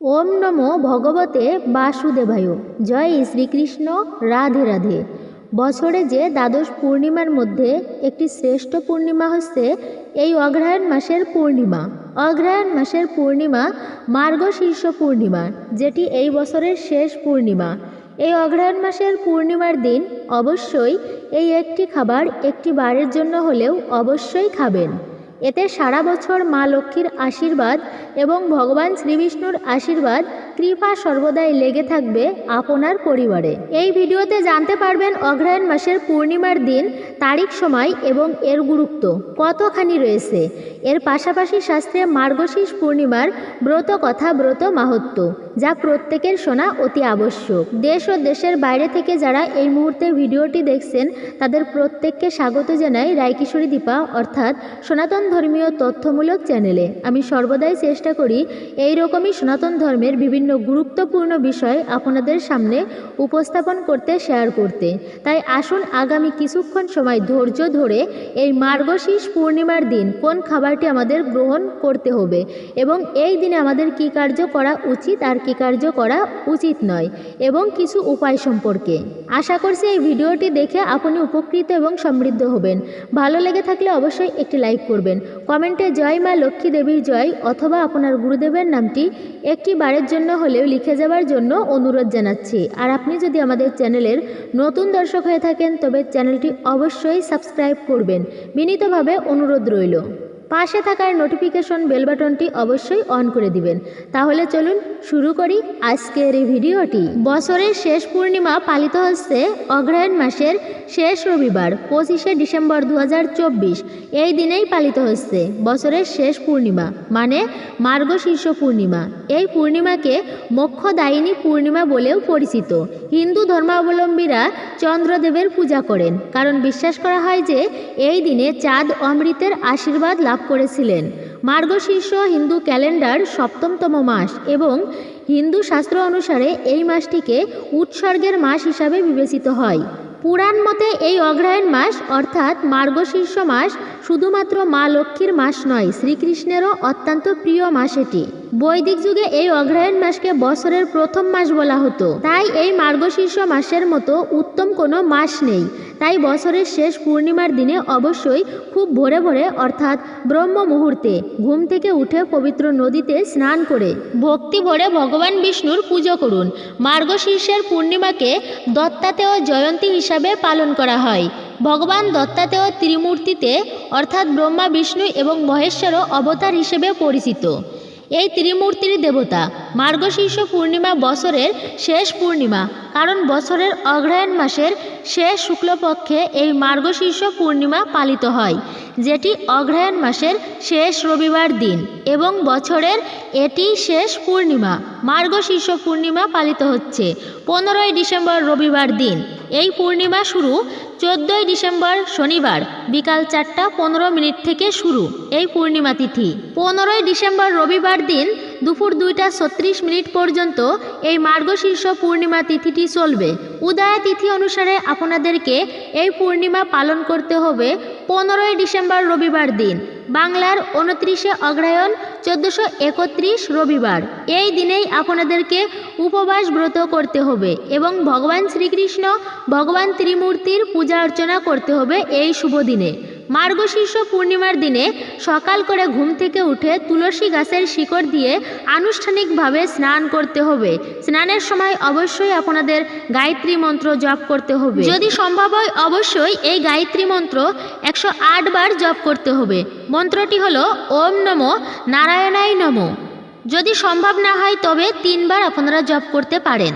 ওম নমো ভগবতে বাসুদেবায়। জয় শ্রীকৃষ্ণ, রাধে রাধে। বছরে যে দ্বাদশ পূর্ণিমার মধ্যে একটি শ্রেষ্ঠ পূর্ণিমা হচ্ছে এই অগ্রহায়ণ মাসের পূর্ণিমা। অগ্রহায়ণ মাসের পূর্ণিমা মার্গশীর্ষ পূর্ণিমা, যেটি এই বছরের শেষ পূর্ণিমা। এই অগ্রহায়ণ মাসের পূর্ণিমার দিন অবশ্যই এই একটি খাবার একটি বারের জন্য হলেও অবশ্যই খাবেন। এতে সারা বছর মা লক্ষ্মীর আশীর্বাদ এবং ভগবান শ্রীবিষ্ণুর আশীর্বাদ কৃপা সর্বদাই লেগে থাকবে আপনার পরিবারে। এই ভিডিওতে জানতে পারবেন অগ্রহায়ণ মাসের পূর্ণিমার দিন, তারিখ, সময় এবং এর গুরুত্ব। কতখানি রয়েছে? এর পাশাপাশি শাস্ত্রে মার্গশীর্ষ পূর্ণিমার ব্রত কথা, ব্রত মাহাত্ম, যা প্রত্যেকের শোনা অতি আবশ্যক। দেশ ও দেশের বাইরে থেকে যারা এই মুহূর্তে ভিডিওটি দেখছেন, তাদের প্রত্যেককে স্বাগত জানাই রায়কিশোরী দীপা অর্থাৎ সনাতন ধর্মীয় তথ্যমূলক চ্যানেলে। আমি সর্বদাই চেষ্টা করি এই রকমই সনাতন ধর্মের বিভিন্ন গুরুত্বপূর্ণ বিষয় আপনাদের সামনে উপস্থাপন করতে শেয়ার করতে। তাই আসুন আগামী কিছুক্ষণ সময় ধৈর্য ধরে এই মার্গশীর্ষ পূর্ণিমার দিন কোন খাবারটি আমাদের গ্রহণ করতে হবে এবং এই দিনে আমাদের কী কার্য করা উচিত আর কী কার্য করা উচিত নয় এবং কিছু উপায় সম্পর্কে। আশা করছি এই ভিডিওটি দেখে আপনি উপকৃত এবং সমৃদ্ধ হবেন। ভালো লেগে থাকলে অবশ্যই একটি লাইক করবেন। কমেন্টে জয় মা লক্ষ্মী দেবীর জয় অথবা আপনার গুরুদেবের নামটি একটি বারের জন্য হলেও লিখে যাওয়ার জন্য অনুরোধ জানাচ্ছি। আর আপনি যদি আমাদের চ্যানেলের নতুন দর্শক হয়ে থাকেন, তবে চ্যানেলটি অবশ্যই সাবস্ক্রাইব করবেন। বিনীতভাবে অনুরোধ রইল। পাশে থাকার নোটিফিকেশন বেল বাটনটি অবশ্যই অন করে দিবেন। তাহলে চলুন শুরু করি আজকের এই ভিডিওটি। বছরের শেষ পূর্ণিমা পালিত হচ্ছে অগ্রহায়ণ মাসের শেষ রবিবার, পঁচিশে ডিসেম্বর দু হাজার চব্বিশ। এই দিনেই পালিত হচ্ছে বছরের শেষ পূর্ণিমা মানে মার্গশীর্ষ পূর্ণিমা। এই পূর্ণিমাকে মোক্ষদায়িনী পূর্ণিমা বলেও পরিচিত। হিন্দু ধর্মাবলম্বীরা চন্দ্রদেবের পূজা করেন, কারণ বিশ্বাস করা হয় যে এই দিনে চাঁদ অমৃতের আশীর্বাদ লাভ করেছিলেন। মার্গশীর্ষ হিন্দু ক্যালেন্ডার সপ্তমতম মাস এবং হিন্দু শাস্ত্র অনুসারে এই মাসটিকে উৎসর্গের মাস হিসাবে বিবেচিত হয়। পুরাণ মতে এই অগ্রহায়ণ মাস অর্থাৎ মার্গশীর্ষ মাস শুধুমাত্র মা লক্ষ্মীর মাস নয়, শ্রীকৃষ্ণেরও অত্যন্ত প্রিয় মাস এটি। বৈদিক যুগে এই অগ্রহায়ণ মাসকে বছরের প্রথম মাস বলা হতো। তাই এই মার্গশীর্ষ মাসের মতো উত্তম কোনো মাস নেই। তাই বছরের শেষ পূর্ণিমার দিনে অবশ্যই খুব ভোরে ভোরে, অর্থাৎ ব্রহ্ম মুহূর্তে, ঘুম থেকে উঠে পবিত্র নদীতে স্নান করে ভক্তি ভরে ভগবান বিষ্ণুর পুজো করুন। মার্গশীর্ষের পূর্ণিমাকে দত্তাতেয় জয়ন্তী হিসাবে পালন করা হয়। ভগবান দত্তাতেয় ত্রিমূর্তিতে, অর্থাৎ ব্রহ্মা বিষ্ণু এবং মহেশ্বরও অবতার হিসেবে পরিচিত। এই ত্রিমূর্তির দেবতা, মার্গশীর্ষ পূর্ণিমা বছরের শেষ পূর্ণিমা কারণ বছরের অগ্রহায়ণ মাসের শেষ শুক্লপক্ষে এই মার্গশীর্ষ পূর্ণিমা পালিত হয়, যেটি অগ্রহায়ণ মাসের শেষ রবিবার দিন এবং বছরের এটি শেষ পূর্ণিমা, মার্গশীর্ষ পূর্ণিমা পালিত হচ্ছে পনেরোই ডিসেম্বর রবিবার দিন। এই পূর্ণিমা শুরু চোদ্দোই ডিসেম্বর শনিবার বিকাল চারটা পনেরো মিনিট থেকে শুরু। এই পূর্ণিমা তিথি পনেরোই ডিসেম্বর রবিবার দিন দুপুর দুইটা ছত্রিশ মিনিট পর্যন্ত এই মার্গশীর্ষ পূর্ণিমা তিথিটি চলবে। উদয়া তিথি অনুসারে আপনাদেরকে এই পূর্ণিমা পালন করতে হবে পনেরোই ডিসেম্বর রবিবার দিন। বাংলার উনত্রিশে অগ্রহায়ণ চোদ্দোশো একত্রিশ রবিবার। এই দিনেই আপনাদেরকে উপবাস ব্রত করতে হবে এবং ভগবান শ্রীকৃষ্ণ ভগবান ত্রিমূর্তির পূজা অর্চনা করতে হবে এই শুভ দিনে। মার্গশীর্ষ পূর্ণিমার দিনে সকাল করে ঘুম থেকে উঠে তুলসী গাছের শিকড় দিয়ে আনুষ্ঠানিকভাবে স্নান করতে হবে। স্নানের সময় অবশ্যই আপনাদের গায়ত্রী মন্ত্র জপ করতে হবে। যদি সম্ভব হয় অবশ্যই এই গায়ত্রী মন্ত্র একশো বার জপ করতে হবে। মন্ত্রটি হলো ওম নমো নারায়ণাই নমো। যদি সম্ভব না হয় তবে তিনবার আপনারা জপ করতে পারেন।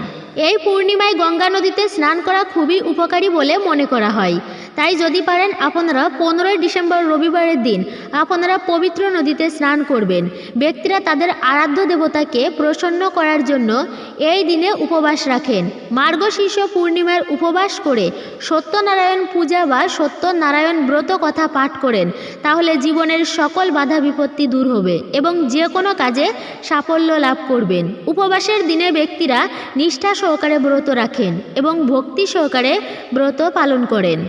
এই পূর্ণিমায় গঙ্গা নদীতে স্নান করা খুবই উপকারী বলে মনে করা হয়। তাই যদি পারেন আপনারা পনেরোই ডিসেম্বর রবিবারের দিন আপনারা পবিত্র নদীতে স্নান করবেন। ব্যক্তিরা তাদের আরাধ্য দেবতাকে প্রসন্ন করার জন্য এই দিনে উপবাস রাখেন। মার্গশীর্ষ পূর্ণিমার উপবাস করে সত্যনারায়ণ পূজা বা সত্যনারায়ণ ব্রত কথা পাঠ করেন, তাহলে জীবনের সকল বাধা বিপত্তি দূর হবে এবং যে কোনো কাজে সাফল্য লাভ করবেন। উপবাসের দিনে ব্যক্তিরা নিষ্ঠা সহকারে ব্রত রাখেন এবং ভক্তি সহকারে ব্রত পালন করেন।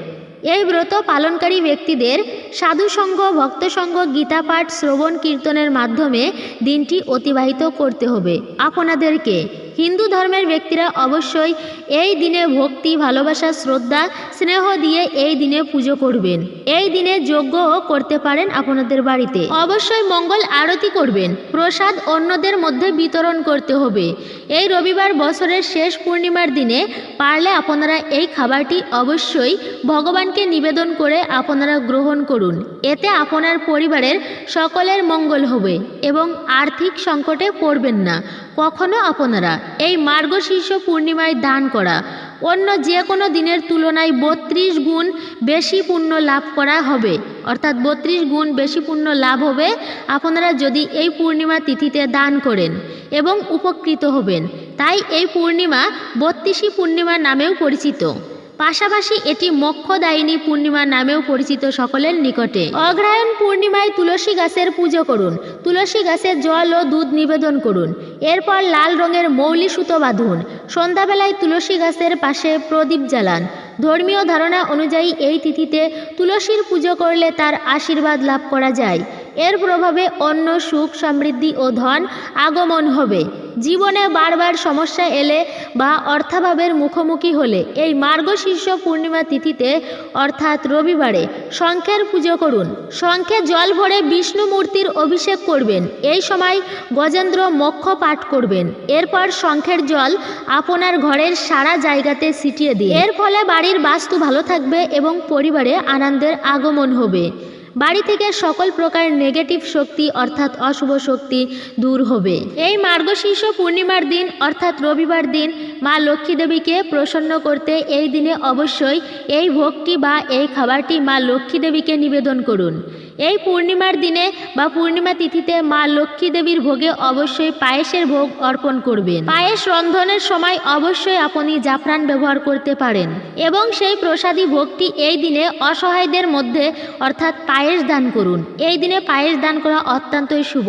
এই ব্রত পালনকারী ব্যক্তিদের সাধুসঙ্গ, ভক্তসঙ্গ, গীতাপাঠ, শ্রবণ, কীর্তনের মাধ্যমে দিনটি অতিবাহিত করতে হবে। আপনাদেরকে হিন্দু ধর্মের ব্যক্তিরা অবশ্যই এই দিনে ভক্তি, ভালোবাসা, শ্রদ্ধা, স্নেহ দিয়ে এই দিনে পুজো করবেন। এই দিনে যজ্ঞও করতে পারেন আপনাদের বাড়িতে। অবশ্যই মঙ্গল আরতি করবেন। প্রসাদ অন্যদের মধ্যে বিতরণ করতে হবে। এই রবিবার বছরের শেষ পূর্ণিমার দিনে পারলে আপনারা এই খাবারটি অবশ্যই ভগবানকে নিবেদন করে আপনারা গ্রহণ করুন। এতে আপনার পরিবারের সকলের মঙ্গল হবে এবং আর্থিক সংকটে পড়বেন না। কখনো আপনারা এই মার্গশীর্ষ পূর্ণিমায় দান করা। অন্য যে কোনো দিনের তুলনায় বত্রিশ গুণ বেশি পুণ্য লাভ করা হবে। অর্থাৎ বত্রিশ গুণ বেশি পুণ্য লাভ হবে আপনারা যদি এই পূর্ণিমা তিথিতে দান করেন এবং উপকৃত হবেন। তাই এই পূর্ণিমা বত্রিশী পূর্ণিমা নামেও পরিচিত। পাশাপাশি এটি মক্ষদায়িনী পূর্ণিমা নামেও পরিচিত সকলের নিকটে। অগ্রহায়ণ পূর্ণিমায় তুলসী গাছের পুজো করুন, তুলসী গাছে জল ও দুধ নিবেদন করুন, এরপর লাল রঙের মৌলি সুতো বাঁধুন, সন্ধ্যাবেলায় তুলসী গাছের পাশে প্রদীপ জ্বালান। ধর্মীয় ধারণা অনুযায়ী এই তিথিতে তুলসীর পুজো করলে তার আশীর্বাদ লাভ করা যায়। এর প্রভাবে অন্য সুখ, সমৃদ্ধি ও ধন আগমন হবে। জীবনে বারবার সমস্যা এলে বা অর্থাভাবের মুখোমুখি হলে এই মার্গশীর্ষ পূর্ণিমা তিথিতে, অর্থাৎ রবিবারে, শঙ্খের পুজো করুন। শঙ্খে জল ভরে বিষ্ণু মূর্তির অভিষেক করবেন। এই সময় গজেন্দ্র মক্ষ পাঠ করবেন। এরপর শঙ্খের জল আপনার ঘরের সারা জায়গাতে ছিটিয়ে দিন। এর ফলে বাড়ির বাস্তু ভালো থাকবে এবং পরিবারে আনন্দের আগমন হবে। বাড়ি থেকে সকল প্রকার নেগেটিভ শক্তি অর্থাৎ অশুভ শক্তি দূর হবে। এই মার্গশীর্ষ পূর্ণিমার দিন অর্থাৎ রবিবার দিন মা লক্ষ্মী দেবীকে প্রসন্ন করতে এই দিনে অবশ্যই এই ভোগটি বা এই খাবারটি মা লক্ষ্মী দেবীকে নিবেদন করুন। এই পূর্ণিমার দিনে বা পূর্ণিমা তিথিতে মা লক্ষ্মী দেবীর ভোগে অবশ্যই পায়েসের ভোগ অর্পণ করবেন। পায়েস রন্ধনের সময় অবশ্যই আপনি জাফরান ব্যবহার করতে পারেন এবং সেই প্রসাদী ভোগটি এই দিনে অসহায়দের মধ্যে অর্থাৎ পায়েস দান করুন। এই দিনে পায়েস দান করা অত্যন্তই শুভ।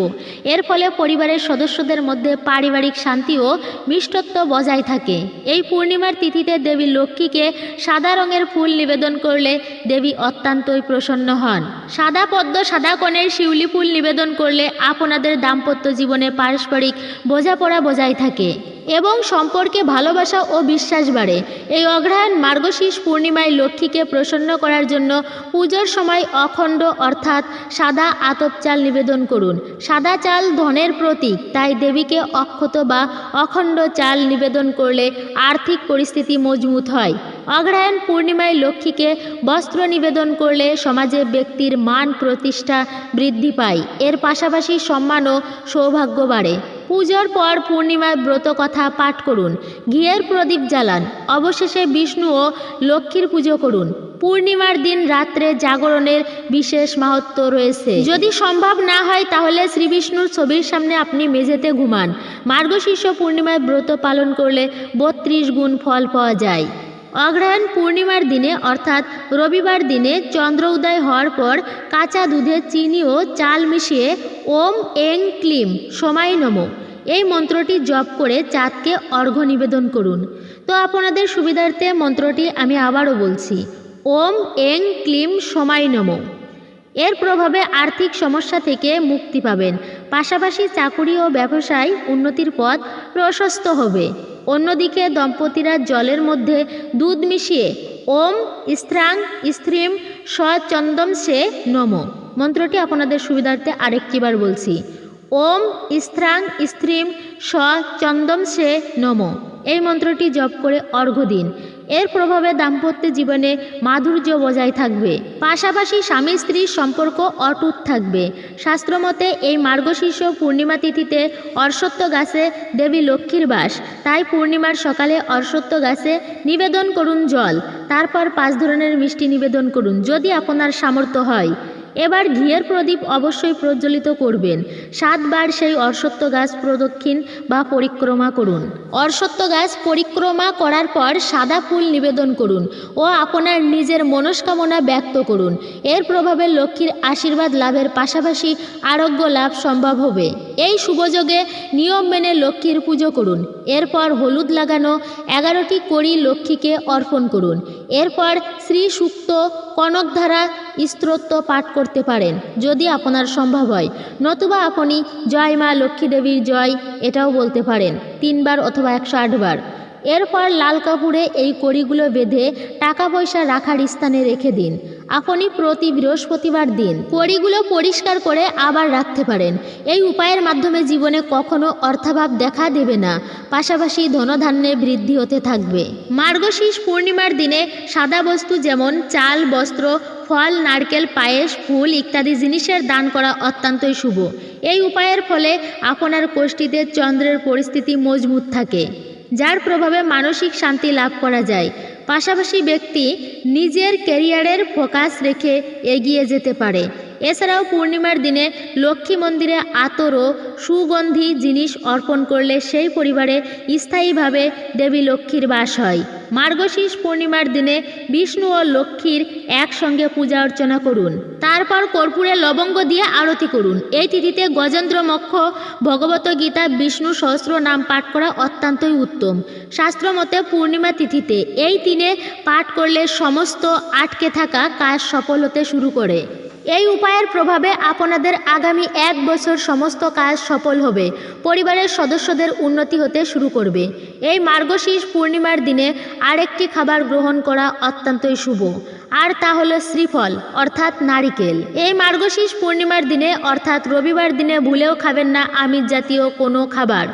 এর ফলে পরিবারের সদস্যদের মধ্যে পারিবারিক শান্তি ও মিষ্টত্ব বজায় থাকে। এই পূর্ণিমার তিথিতে দেবী লক্ষ্মীকে সাদা রঙের ফুল নিবেদন করলে দেবী অত্যন্তই প্রসন্ন হন। সাদা পদ্ম সাদা কনের শিউলি ফুল নিবেদন করলে আপনাদের দাম্পত্য জীবনে পারস্পরিক বোঝাপড়া বজায় থাকে। এবং সম্পর্কে ভালোবাসা ও বিশ্বাস বাড়ে। এই অগ্রহায়ণ মার্গশীর্ষ পূর্ণিমায় লক্ষ্মীকে প্রসন্ন করার জন্য পুজোর সময় অখণ্ড অর্থাৎ সাদা আতপ চাল নিবেদন করুন। সাদা চাল ধনের প্রতীক, তাই দেবীকে অক্ষত বা অখণ্ড চাল নিবেদন করলে আর্থিক পরিস্থিতি মজবুত হয়। অগ্রহায়ণ পূর্ণিমায় লক্ষ্মীকে বস্ত্র নিবেদন করলে সমাজে ব্যক্তির মান প্রতিষ্ঠা বৃদ্ধি পায়। এর পাশাপাশি সম্মান ও সৌভাগ্য বাড়ে। পুজোর পর পূর্ণিমায় ব্রত কথা পাঠ করুন, ঘিয়ের প্রদীপ জ্বালান, অবশেষে বিষ্ণু ও লক্ষ্মীর পুজো করুন। পূর্ণিমার দিন রাত্রে জাগরণের বিশেষ মাহাত্ম রয়েছে। যদি সম্ভব না হয় তাহলে শ্রী বিষ্ণুর ছবির সামনে আপনি মেঝেতে ঘুমান। মার্গশীর্ষ পূর্ণিমায় ব্রত পালন করলে বত্রিশ গুণ ফল পাওয়া যায়। অগ্রহায়ণ পূর্ণিমার দিনে, অর্থাৎ রবিবার দিনে চন্দ্র উদয় হওয়ার পর কাঁচা দুধে চিনি ও চাল মিশিয়ে ওম এং ক্লিম সময় নম। এই মন্ত্রটি জপ করে চাঁদকে অর্ঘ্য নিবেদন করুন। তো আপনাদের সুবিধার্থে মন্ত্রটি আমি আবারও বলছি, ওম এং ক্লিম সময় নম। এর প্রভাবে আর্থিক সমস্যা থেকে মুক্তি পাবেন। পাশাপাশি চাকুরি ও ব্যবসায় উন্নতির পথ প্রশস্ত হবে। অন্যদিকে দম্পতিরা জলের মধ্যে দুধ মিশিয়ে ওম স্ত্রাং স্ত্রীম স্বচন্দম সে নম। মন্ত্রটি আপনাদের সুবিধার্থে আরেকটিবার বলছি। ওম স্ত্রাং স্ত্রীম স্বচন্দম সে নম। এই মন্ত্রটি জপ করে অর্ঘ্য দিন। এর প্রভাবে দাম্পত্য জীবনে মাধুর্য বজায় থাকবে। পাশাপাশি স্বামী স্ত্রীর সম্পর্ক অটুট থাকবে। শাস্ত্রমতে এই মার্গশীর্ষ পূর্ণিমা তিথিতে অর্শত্ব গাছে দেবী লক্ষ্মীর বাস। তাই পূর্ণিমার সকালে অর্শত্ব গাছে নিবেদন করুন জল। তারপর পাঁচ ধরনের মিষ্টি নিবেদন করুন, যদি আপনার সামর্থ্য হয়। এবার ঘিয়ের প্রদীপ অবশ্যই প্রজ্বলিত করবেন। সাতবার সেই অশ্বত্থ গাছ প্রদক্ষিণ বা পরিক্রমা করুন। অশ্বত্থ গাছ পরিক্রমা করার পর সাদা ফুল নিবেদন করুন ও আপনার নিজের মনস্কামনা ব্যক্ত করুন। এর প্রভাবে লক্ষ্মীর আশীর্বাদ লাভের পাশাপাশি আরোগ্য লাভ সম্ভব হবে। এই শুভযোগে নিয়ম মেনে লক্ষ্মীর পুজো করুন। এরপর হলুদ লাগানো এগারোটি কড়ি লক্ষ্মীকে অর্পণ করুন। এরপর শ্রী সুক্ত কনকধারা স্ত্রোত্ব পাঠ করতে পারেন, যদি আপনার সম্ভব হয়। নতুবা আপনি, জয় মা লক্ষ্মী দেবীর জয়, এটাও বলতে পারেন, তিনবার অথবা একশো আটবার। এরপর লাল কাপড়ে এই কড়িগুলো বেঁধে টাকা পয়সা রাখার স্থানে রেখে দিন। আপনি প্রতি বৃহস্পতিবার দিন। কড়িগুলো পরিষ্কার করে আবার রাখতে পারেন। এই উপায়ের মাধ্যমে জীবনে কখনো অর্থাভাব দেখা দেবে না। পাশাপাশি ধনধান্যে বৃদ্ধি হতে থাকবে। মার্গশীর্ষ পূর্ণিমার দিনে সাদা বস্তু যেমন চাল, বস্ত্র, ফল, নারকেল, পায়েস, ফুল ইত্যাদি জিনিসের দান করা অত্যন্তই শুভ। এই উপায়ের ফলে আপনার কোষ্ঠীতে চন্দ্রের পরিস্থিতি মজবুত থাকে। যার প্রভাবে মানসিক শান্তি লাভ করা যায়। পাশাপাশি ব্যক্তি নিজের ক্যারিয়ারের ফোকাস রেখে এগিয়ে যেতে পারে। এছাড়াও পূর্ণিমার দিনে লক্ষ্মী মন্দিরে আতর ও সুগন্ধি জিনিস অর্পণ করলে সেই পরিবারে স্থায়ীভাবে দেবী লক্ষ্মীর বাস হয়। মার্গশীর্ষ পূর্ণিমার দিনে বিষ্ণু ও লক্ষ্মীর একসঙ্গে পূজা অর্চনা করুন। তারপর কর্পূরে লবঙ্গ দিয়ে আরতি করুন। এই তিথিতে গজেন্দ্র মক্ষ, ভগবত গীতা, বিষ্ণু সহস্র নাম পাঠ করা অত্যন্তই উত্তম। শাস্ত্রমতে পূর্ণিমা তিথিতে এই দিনে পাঠ করলে সমস্ত আটকে থাকা কাজ সফল হতে শুরু করে। এই উপায়ের প্রভাবে আপনাদের আগামী এক বছর সমস্ত কাজ সফল হবে। পরিবারের সদস্যদের উন্নতি হতে শুরু করবে। এই মার্গশীর্ষ পূর্ণিমার দিনে আরেকটি খাবার গ্রহণ করা অত্যন্তই শুভ। আর তা হলো শ্রীফল, অর্থাৎ নারিকেল। এই মার্গশীর্ষ পূর্ণিমার দিনে, অর্থাৎ রবিবার দিনে ভুলেও খাবেন না আমিষ জাতীয় কোনো খাবার।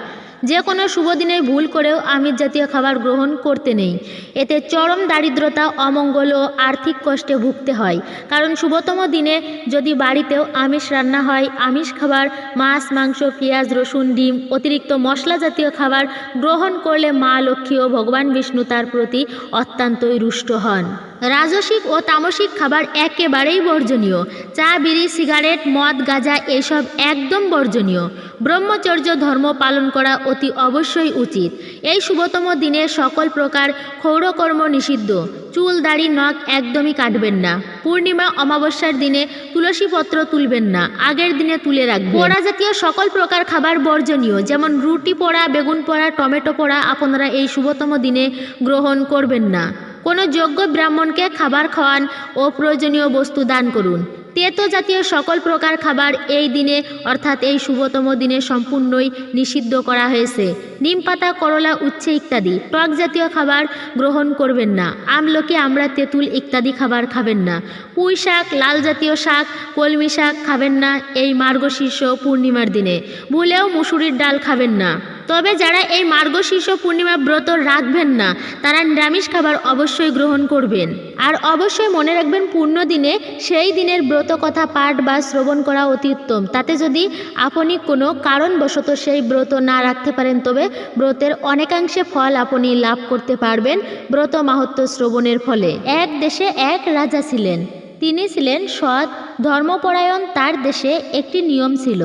যে কোনো শুভ দিনে ভুল করেও আমিষ জাতীয় খাবার গ্রহণ করতে নেই। এতে চরম দারিদ্রতা, অমঙ্গল ও আর্থিক কষ্টে ভুগতে হয়। কারণ শুভতম দিনে যদি বাড়িতেও আমিষ রান্না হয়, আমিষ খাবার, মাছ, মাংস, পেঁয়াজ, রসুন, ডিম, অতিরিক্ত মশলা জাতীয় খাবার গ্রহণ করলে মা লক্ষ্মী ও ভগবান বিষ্ণু তার প্রতি অত্যন্তই রুষ্ট হন। রাজসিক ও তামসিক খাবার একেবারেই বর্জনীয়। চা, বিড়ি, সিগারেট, মদ, গাঁজা এসব একদম বর্জনীয়। ব্রহ্মচর্য ধর্ম পালন করা অতি অবশ্যই উচিত। এই শুভতম দিনে সকল প্রকার ক্ষৌরকর্ম নিষিদ্ধ। চুল, দাড়ি, নখ একদমই কাটবেন না। পূর্ণিমা, অমাবস্যার দিনে তুলসী পত্র তুলবেন না। আগের দিনে তুলে রাখবেন। পোড়া জাতীয় সকল প্রকার খাবার বর্জনীয়, যেমন রুটি পোড়া, বেগুন পোড়া, টমেটো পোড়া, আপনারা এই শুভতম দিনে গ্রহণ করবেন না। কোনো যোগ্য ব্রাহ্মণকে খাবার খাওয়ান ও প্রয়োজনীয় বস্তু দান করুন। তেতো জাতীয় সকল প্রকার খাবার এই দিনে, অর্থাৎ এই শুভতম দিনে সম্পূর্ণই নিষিদ্ধ করা হয়েছে। নিম পাতা, করলা, উচ্ছে ইত্যাদি, টক জাতীয় খাবার গ্রহণ করবেন না। আমলকি, আমরা তেঁতুল ইত্যাদি খাবার খাবেন না। পুঁই শাক, লাল জাতীয় শাক, কলমি শাক খাবেন না এই মার্গশীর্ষ পূর্ণিমার দিনে। ভুলেও মুসুরির ডাল খাবেন না। তবে যারা এই মার্গশীর্ষ পূর্ণিমা ব্রত রাখবেন না, তারা নিরামিষ খাবার অবশ্যই গ্রহণ করবেন। আর অবশ্যই মনে রাখবেন পূর্ণ দিনে সেই দিনের ব্রত কথা পাঠ বা শ্রবণ করা অতি উত্তম। তাতে যদি আপনি কোনো কারণবশত সেই ব্রত না রাখতে পারেন, তবে ব্রতের অনেকাংশে ফল আপনি লাভ করতে পারবেন ব্রত মাহাত্ম শ্রবণের ফলে। এক দেশে এক রাজা ছিলেন। তিনি ছিলেন সৎ, ধর্মপরায়ণ, তার দেশে একটি নিয়ম ছিল।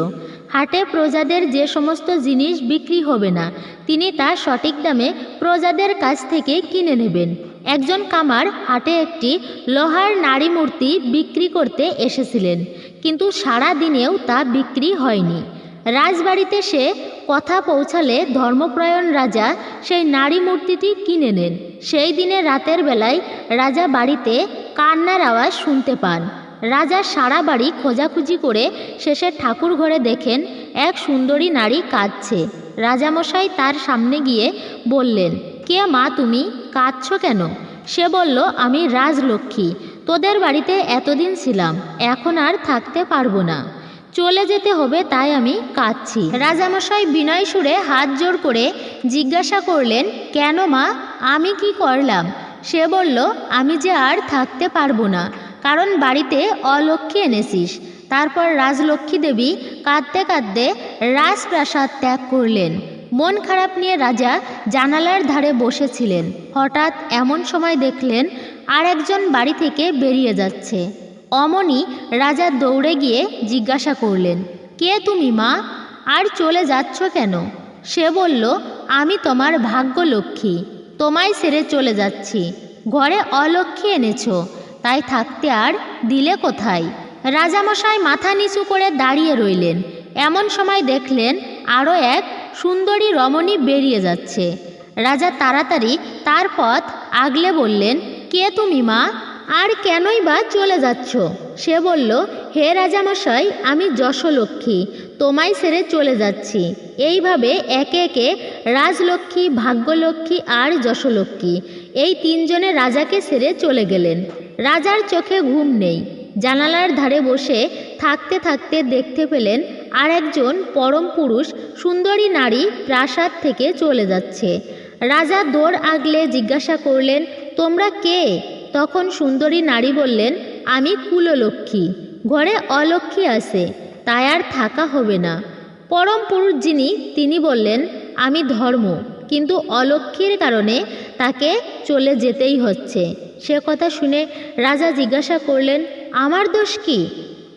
হাটে প্রজাদের যে সমস্ত জিনিস বিক্রি হবে না, তিনি তা সঠিক দামে প্রজাদের কাছ থেকে কিনে নেবেন। একজন কামার হাটে একটি লোহার নারী মূর্তি বিক্রি করতে এসেছিলেন, কিন্তু সারা দিনেও তা বিক্রি হয়নি। রাজবাড়িতে সে কথা পৌঁছালে ধর্মপ্রায়ণ রাজা সেই নারী মূর্তিটি কিনে নেন। সেই দিনে রাতের বেলায় রাজা বাড়িতে কান্নার আওয়াজ শুনতে পান। রাজা সারা বাড়ি খোঁজাখুঁজি করে শেষে ঠাকুর ঘরে দেখেন এক সুন্দরী নারী কাঁদছে। রাজামশাই তার সামনে গিয়ে বললেন, কে মা তুমি? কাঁদছ কেন? সে বলল, আমি রাজলক্ষ্মী। তোদের বাড়িতে এতদিন ছিলাম, এখন আর থাকতে পারব না। চলে যেতে হবে, তাই আমি কাঁদছি। রাজামশাই বিনয় সুরে হাত জোর করে জিজ্ঞাসা করলেন, কেন মা? আমি কি করলাম? সে বলল, আমি যে আর থাকতে পারব না। কারণ বাড়িতে অলক্ষ্মী এনেছিস। তারপর রাজলক্ষ্মী দেবী কাঁদতে কাঁদতে রাজপ্রাসাদ ত্যাগ করলেন। মন খারাপ নিয়ে রাজা জানালার ধারে বসেছিলেন। হঠাৎ এমন সময় দেখলেন আর একজন বাড়ি থেকে বেরিয়ে যাচ্ছে। অমনি রাজা দৌড়ে গিয়ে জিজ্ঞাসা করলেন, কে তুমি মা? আর চলে যাচ্ছ কেন? সে বলল, আমি তোমার ভাগ্যলক্ষ্মী। তোমায় সেরে চলে যাচ্ছি। ঘরে অলক্ষ্মী এনেছো। তাই থাকতে আর দিলে কোথায়? রাজামশাই মাথা নিচু করে দাঁড়িয়ে রইলেন। এমন সময় দেখলেন আরও এক সুন্দরী রমণী বেরিয়ে যাচ্ছে। রাজা তাড়াতাড়ি তার পথ আগলে বললেন, কে তুমি মা? আর কেনই বা চলে যাচ্ছ? সে বলল, হে রাজামশাই, আমি যশলক্ষ্মী, তোমায় সেরে চলে যাচ্ছি। এইভাবে একে একে রাজলক্ষ্মী, ভাগ্যলক্ষ্মী আর যশলক্ষ্মী এই তিনজনে রাজাকে সেরে চলে গেলেন। রাজার চোখে ঘুম নেই। জানালার ধারে বসে থাকতে থাকতে দেখতে পেলেন আর একজন পরম পুরুষ, সুন্দরী নারী প্রাসাদ থেকে চলে যাচ্ছে। রাজা দৌড় আগলে জিজ্ঞাসা করলেন, তোমরা কে? তখন সুন্দরী নারী বললেন, আমি কুললক্ষ্মী। ঘরে অলক্ষ্মী আছে, তাই আর থাকা হবে না। পরম পুরুষ যিনি, তিনি বললেন, আমি ধর্ম, কিন্তু অলক্ষ্মীর কারণে তাকে চলে যেতেই হচ্ছে। সে কথা শুনে রাজা জিজ্ঞাসা করলেন, আমার দোষ কি?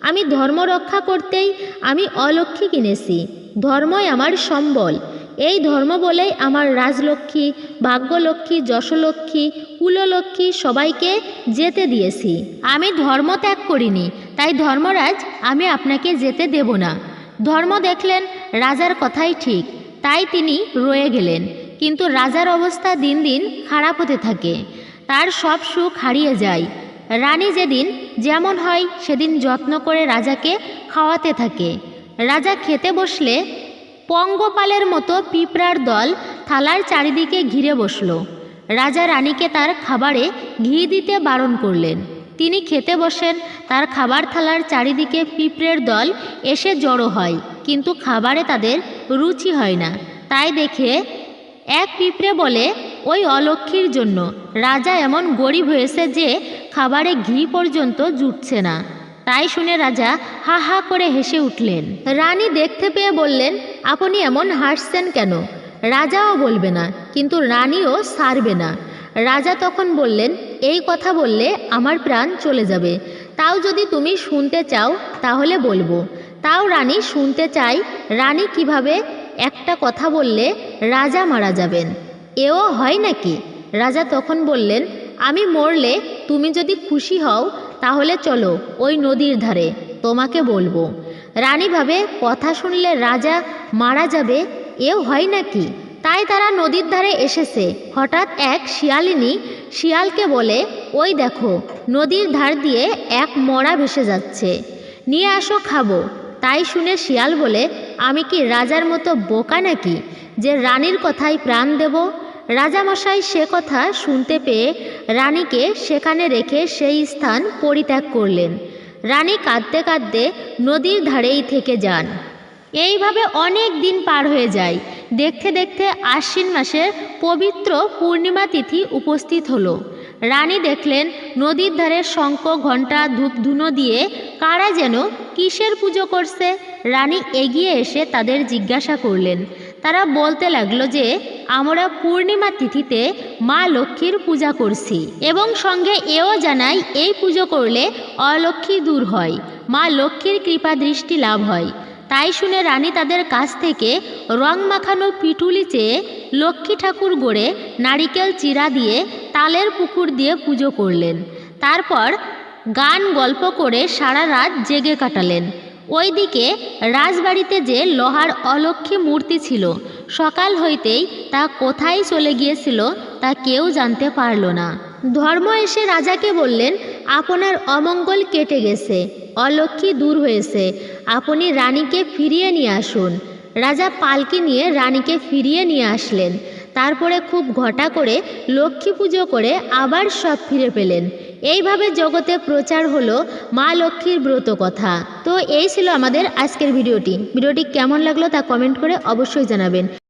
আমি ধর্ম রক্ষা করতেই আমি অলক্ষ্মী কিনেছি, ধর্মই আমার সম্বল। এই ধর্ম বলেই আমার রাজলক্ষ্মী, ভাগ্যলক্ষ্মী, যশলক্ষ্মী, কুললক্ষ্মী সবাইকে যেতে দিয়েছি। আমি ধর্ম ত্যাগ করিনি, তাই ধর্মরাজ আমি আপনাকে যেতে দেব না। ধর্ম দেখলেন রাজার কথাই ঠিক, তাই তিনি রয়ে গেলেন। কিন্তু রাজার অবস্থা দিন দিন খারাপ হতে থাকে। তার সব সুখ হারিয়ে যায়। রানী যেদিন যেমন হয় সেদিন যত্ন করে রাজাকে খাওয়াতে থাকে। রাজা খেতে বসলে পঙ্গপালের মতো পিঁপড়ার দল থালার চারিদিকে ঘিরে বসল। রাজা রানীকে তার খাবারে ঘি দিতে বারণ করলেন। তিনি খেতে বসেন, তার খাবার থালার চারিদিকে পিঁপড়ের দল এসে জড়ো হয়, কিন্তু খাবারে তাদের রুচি হয় না। তাই দেখে এক পিঁপড়ে বলে ওই অলক্ষীর জন্য। রাজা এমন গরিব হয়েছে যে খাবারে ঘি পর্যন্ত জুটছে না। তাই শুনে রাজা হা হা করে হেসে উঠলেন। রানী দেখতে পেয়ে বললেন, আপনি এমন হাসছেন কেন? রাজাও বলবে না, কিন্তু রানীও সারবে না। রাজা তখন বললেন, এই কথা বললে আমার প্রাণ চলে যাবে। তাও যদি তুমি শুনতে চাও, তাহলে বলব। তাও রানী শুনতে চাই, রানী কীভাবে একটা কথা বললে রাজা মারা যাবেন। এও হয় নাকি? রাজা তখন বললেন, আমি মরলে তুমি যদি খুশি হও, তাহলে চলো ওই নদীর ধারে, তোমাকে বলব। রানী ভাবে কথা শুনলে রাজা মারা যাবে, এও হয় নাকি? তাই তারা নদীর ধারে এসেছে। হঠাৎ এক শিয়ালিনী শিয়ালকে বলে, ওই দেখো, নদীর ধার দিয়ে এক মরা ভেসে যাচ্ছে। নিয়ে আসো, খাব। তাই শুনে শিয়াল বলে, আমি কি রাজার মতো বোকা নাকি, যে রানীর কথাই প্রাণ দেব? রাজামশাই সে কথা শুনতে পেয়ে রানীকে সেখানে রেখে সেই স্থান পরিত্যাগ করলেন। রানী কাঁদতে কাঁদতে নদীর ধারেই থেকে যান। এইভাবে অনেক দিন পার হয়ে যায়। দেখতে দেখতে আশ্বিন মাসের পবিত্র পূর্ণিমা তিথি উপস্থিত হলো। রানী দেখলেন নদীর ধারে শঙ্খ, ঘণ্টা, ধূপ, ধুনো দিয়ে কারা যেন কিসের পুজো করছে। রানী এগিয়ে এসে তাদের জিজ্ঞাসা করলেন তারা বলতে লাগল যে, আমরা পূর্ণিমা তিথিতে মা লক্ষ্মীর পূজা করছি এবং সঙ্গে এও জানাই এই পুজো করলে অলক্ষ্মী দূর হয়, মা লক্ষ্মীর কৃপা দৃষ্টি লাভ হয়। তাই শুনে রানী তাদের কাছ থেকে রং মাখানো পিটুলি চেয়ে লক্ষ্মী ঠাকুর গড়ে নারিকেল চিরা দিয়ে তালের পুকুর দিয়ে পুজো করলেন। তারপর গান গল্প করে সারা রাত জেগে কাটালেন। ওইদিকে রাজবাড়িতে যে লোহার অলক্ষ্মী মূর্তি ছিল, সকাল হইতেই তা কোথায় চলে গিয়েছিল তা কেউ জানতে পারল না। ধর্ম এসে রাজাকে বললেন, আপনার অমঙ্গল কেটে গেছে, অলক্ষ্মী দূর হয়েছে, আপনি রানীকে ফিরিয়ে নিয়ে আসুন। রাজা পালকি নিয়ে রানীকে ফিরিয়ে নিয়ে আসলেন। তারপরে খুব ঘটা করে লক্ষ্মী পুজো করে আবার সব ফিরে পেলেন। এইভাবে জগতে প্রচার হলো মা লক্ষ্মীর ব্রত কথা। তো এই ছিল আমাদের আজকের ভিডিওটি। ভিডিওটি কেমন লাগল তা কমেন্ট করে অবশ্যই জানাবেন।